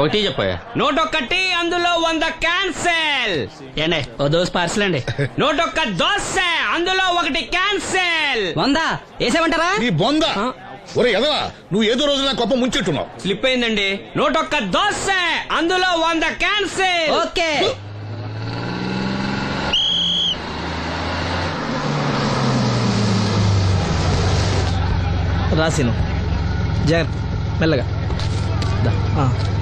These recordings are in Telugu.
ఒకటి చెప్పాయా? నూటొక్కటి అందులో వంద క్యాన్సెల్. ఏండే ఓ దోస్ పార్సల్ అండి. నూటొక్క దోశ అందులో ఒకటి క్యాన్సెల్. వంద? వేసేమంటారా? నీ బొంద. ఒరే ఎదవా నువ్వు ఏదో రోజు నా గొప్ప ముంచెట్టున్నావు. స్లిప్ అయిందండి. నూటొక్క దోశ అందులో వంద క్యాన్సెల్. ఓకే. రాసిను. జాగ్రత్త. మెల్లగా. దా, ఆ,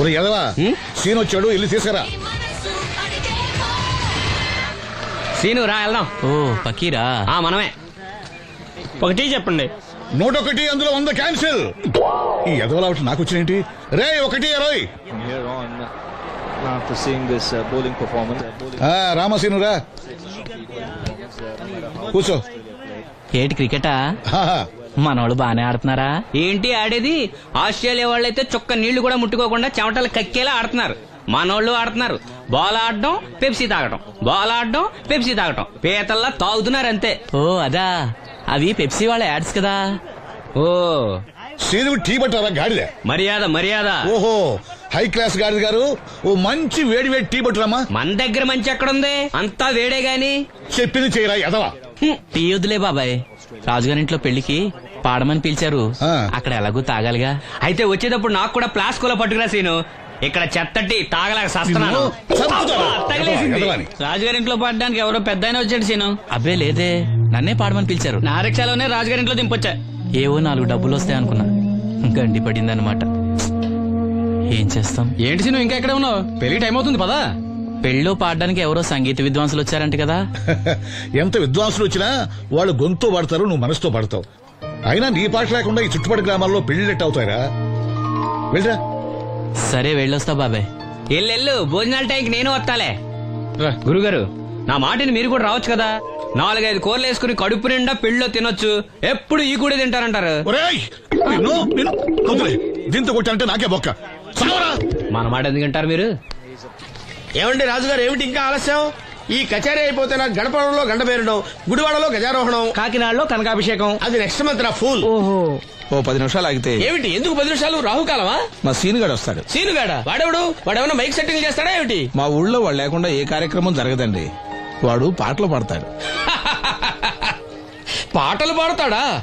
ఒరే ఎదవా సీన్ వచ్చాడు ఇల్లు తీసుకురా సీను రా వెళ్దాం. ఓ పకీరా. ఆ మనమే. ఒకటి చెప్పండి. నూట ఒకటి అందులో వంద క్యాన్సిల్. ఈ ఎదవలా ఒకటి నాకు వచ్చినేంటి? రే ఒకటి ఇరవై From కూర్చో. ఏటి క్రికెటా. మనోళ్ళు బానే ఆడుతున్నారా? ఏంటి ఆడేది? ఆస్ట్రేలియా వాళ్ళైతే చొక్క నీళ్ళు కూడా ముట్టుకోకుండా చెమటలు కక్కేలా ఆడుతున్నారు. మనోళ్ళు ఆడుతున్నారు. బాల్ ఆడడం పెప్సీ తాగటం. బాల్ ఆడడం పెప్సీ తాగటం. పీతల్లా తాగుతున్నారు అంతే. ఓ అదా. అవి పెప్సీ వాళ్ళ యాడ్స్ కదా. ఓ. టీ పట్టారా గాడిద? మర్యాద మర్యాద. ఓహో. హై క్లాస్ గాడిద గారు ఓ మంచి వేడి వేడి టీ పట్టురామా? మన దగ్గర మంచి ఎక్కడుంది? అంతా వేడే గాని. చెప్పింది చేయరా ఎదవా టీ వద్దులే బాబాయ్. రాజుగారింట్లో పెళ్ళికి పాడమని పిలిచారు. అక్కడ ఎలాగూ తాగాలిగా. అయితే వచ్చేటప్పుడు నాకు కూడా ప్లాస్కోలో పట్టుకురా సీను. ఇక్కడ చెత్తటి తాగలేక సస్తున్నాను. రాజుగారింట్లో పడడానికి ఎవరో పెద్ద ఆయన వచ్చాడు సీను. అబ్బే లేదే. నన్నే పాడమని పిలిచారు. నా రిక్షాలోనే రాజుగారింట్లో దింపొచ్చా? ఏవో నాలుగు డబ్బులు వస్తాయి అనుకున్నా గండి పడిందనమాట ఏం చేస్తాం? ఏంటి సీను ఇంకా ఎక్కడ ఉన్నావు? పెళ్ళి టైం అవుతుంది పదా. పెళ్ళిలో పాడడానికి ఎవరో సంగీత విద్వాంసులు వచ్చారంట కదా. ఎంత విద్వాంసులు వచ్చినా వాళ్ళు గొంతు పడతారు నువ్వు మనసుతో పడతావు. అయినా నీ పాట లేకుండా ఈ చుట్టుపక్కల గ్రామాల్లో పెళ్ళిళ్ళెట్ అవుతాయిరా? వెళ్ళరా? సరే వెళ్ళొస్తా బాబాయ్ ఎల్లెల్లు భోజనాల టైంకి నేను వస్తాలే. గురుగారు. నా మాటని మీరు కూడా రావచ్చు కదా? నాలుగైదు కూరలు వేసుకుని కడుపు నిండా పెళ్ళిలో తినొచ్చు. ఎప్పుడు ఈ కూడా తింటారంటారు? దీంతో కొట్టానంటే నాకే బొక్క. మన మాట ఎందుకు తింటారు మీరు? ఏమండి రాజుగారు ఏమిటి ఇంకా ఆలస్యం? ఈ కచేరీ అయిపోతే నాకు గడపడంలో గంట పేరడం గుడివాడలో గజారోహణం. కాకినాడలో కనకాభిషేకం. అది నెక్స్ట్ మంత్ నా ఫూల్. ఓహో. ఓ పది నిమిషాలు ఆగితే. ఏమిటి? ఎందుకు పది నిమిషాలు? రాహుకాలమా? మా సీనుగాడు వస్తాడు. సీనుగాడ? వాడెవడు? వాడేమన్నా మైక్ సెట్టింగ్ చేస్తాడా ఏమిటి? మా ఊళ్ళో వాడు లేకుండా ఏ కార్యక్రమం జరగదండి. వాడు పాటలు పాడతాడు. పాటలు పాడతాడా?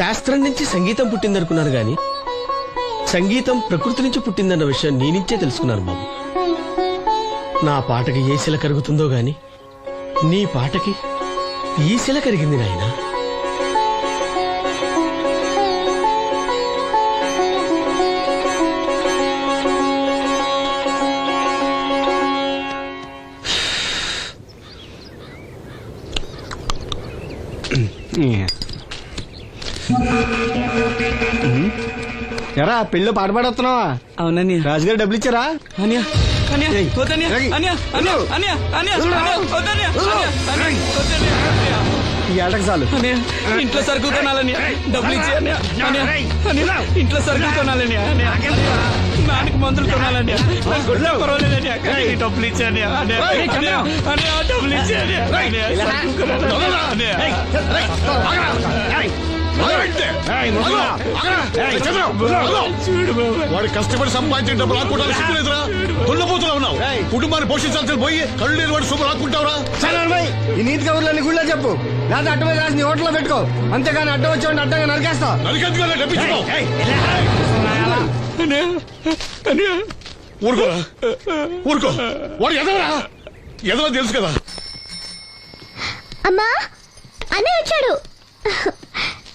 శాస్త్రం నుంచి సంగీతం పుట్టిందనుకున్నారు గాని సంగీతం ప్రకృతి నుంచి పుట్టిందన్న విషయం నేనించే తెలుసుకున్నాను బాబు. నా పాటకి ఏ శిల కరుగుతుందో గాని నీ పాటకి ఈ శిల కరిగింది నాయనా. ఎరా పెళ్ళి పాట పాడుతున్నావా అవునని రాజుగారు డబ్బులు ఇచ్చారా అన్యా ఏయ్, ఏయ్, ఈ ఏటకు చాలు ఇంట్లో సరుకులు కొనాలని డబ్బులు ఇచ్చి ఇంట్లో సరుకులు కొనాలని అన్యా నాన్నకి మందులు కొనాలని గుడ్లో కానీ డబ్బులు ఇచ్చి డబ్బులు ఇచ్చి సరుకులు కొనాలని వాడి కష్టపడి సంపాదించిన డబ్బులు లాక్కోవడానికి సిగ్గులేదురా దున్నపోతులా ఉన్నావు. కుటుంబాన్ని పోషించాల్సిన పోయి కళ్ళు లేని వాడి సొమ్ము లాక్కుంటావురా ఈ నీతి కబుర్లన్నీ గుళ్ళో చెప్పు. లేదా అడ్డ మీద రాసి నీ హోటల్లో పెట్టుకో. అంతేగాని అడ్డం వచ్చి అడ్డంగా నరికేస్తా. ఊరుకోరా ఊరుకో. వాడు ఎదవరా? ఎదవ తెలుసు కదా. అమ్మా అన్నయ్య వచ్చాడు.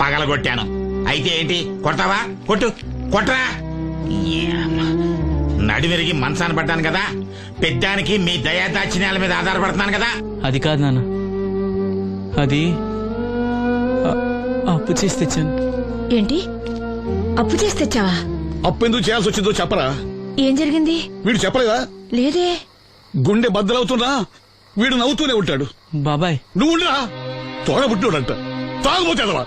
పగలగొట్టాను. అయితే ఏంటి? కొడతావా? కొట్టు. కొట్టరా ఏమ్మ. నడివిరిగి మంచాన పడ్డాను కదా. పెద్దానికి మీ దయా దాచిన్యాల మీద ఆధారపడుతున్నాను కదా. అది కాదు నాన్న. అది అప్పు చేసి తెచ్చాను. ఏంటి? అప్పు చేసి తెచ్చావా? అప్పు ఎందుకు చేయాల్సి వచ్చిందో చెప్పరా? ఏం జరిగింది? వీడు చెప్పలేదా? లేదే. గుండె బద్దలవుతున్నా వీడు నవ్వుతూనే ఉంటాడు. బాబాయ్. నువ్వు ఉండరా తోడబుట్టినోడంట తాగుపోతేదవా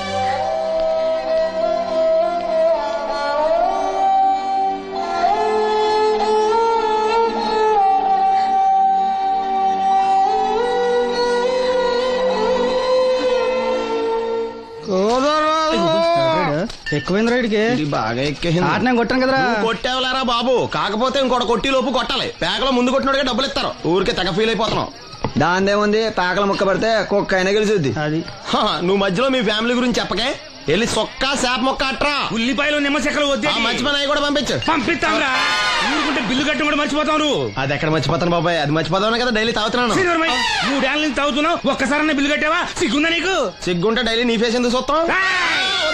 ఎక్కువైంది రైడ్కి బాగా ఎక్కేసింది. ఆట నేను కొట్టాను కదరా. నువ్వు కొట్టేవలేరా బాబు? కాకపోతే ఇంకోటి కొట్టి లోపు కొట్టాలి. పేకలో ముందు కొట్టినోడికే డబ్బులు ఇస్తారు. ఊరికే తెగ ఫీల్ అయిపోతున్నావు. దాందేముంది? పేకల ముక్క పడితే కుక్క అయినా గెలిచుద్ది. అది. హా, నువ్వు మధ్యలో మీ ఫ్యామిలీ గురించి చెప్పకే. వెళ్ళి సొక్క శాప మొక్క అట్రా. ఉల్లిపాయలు నిమ్మ చెక్కలు వద్దే ఆ మంచి పని అవి కూడా పంపించు. పంపిస్తాంరా ఊరుకుంటే బిల్లు కట్టి కూడా మర్చిపోతాం నువ్వు. అది ఎక్కడ మర్చిపోతాను బాబాయ్? అది మర్చిపోతాను కదా డైలీ తాగుతున్నాను. శ్రీధర్మయ్య, మూడేళ్ళ నుంచి తాగుతున్నావు. ఒక్కసారి బిల్లు కట్టావా? సిగ్గుందా నీకు? సిగ్గుంటే డైలీ నీ ఫేస్ ఎందుకు చూస్తాం!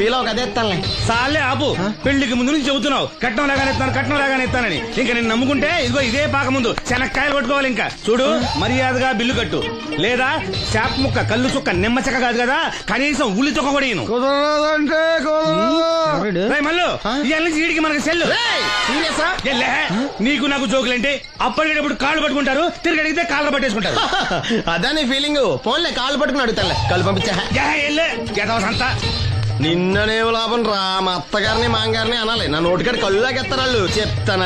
ఫీల్ అవ్వక అదే ఇస్తానులే సాలే ఆపు. పెళ్ళికి ముందు నుంచి చెబుతున్నావు. కట్నం లాగానే ఇస్తాను కట్నం లాగానే ఇస్తానని. ఇంకా నేను నమ్ముకుంటే ఇదిగో ఇదే పాక ముందు. శనక్కాయలు కొట్టుకోవాలి ఇంకా. చూడు మర్యాదగా బిల్లు కట్టు. లేదా చేప ముక్క కళ్ళు చుక్క నిమ్మ చెక్క కాదు కదా? కనీసం ఉల్లి చుక్క కూడా ఇయ్యను. కుదరదంటే కుదరదు. రేయ్ మల్లు ఇవాళ నుంచి వీడికి మనకి సెల్లు. సీరియసా ఎల్లే, నీకు నాకు జోకులంటే? అప్పటికేటప్పుడు కాళ్ళు పట్టుకుంటారు తిరిగి అడిగితే కాళ్ళు పట్టేసుకుంటారు. అదే నీ ఫీలింగ్ ఫోన్లే కాళ్ళు పట్టుకుని అడుగుతానులే. కళ్ళు పంపించా. యా, ఎల్లే, గెదవ సంత నిన్ననే లాభం రా. మా అత్తగారిని మాంగారిని అనాలి. నా నోటికాడ కళ్ళు లాగెత్తారు వాళ్ళు. చెప్తాను.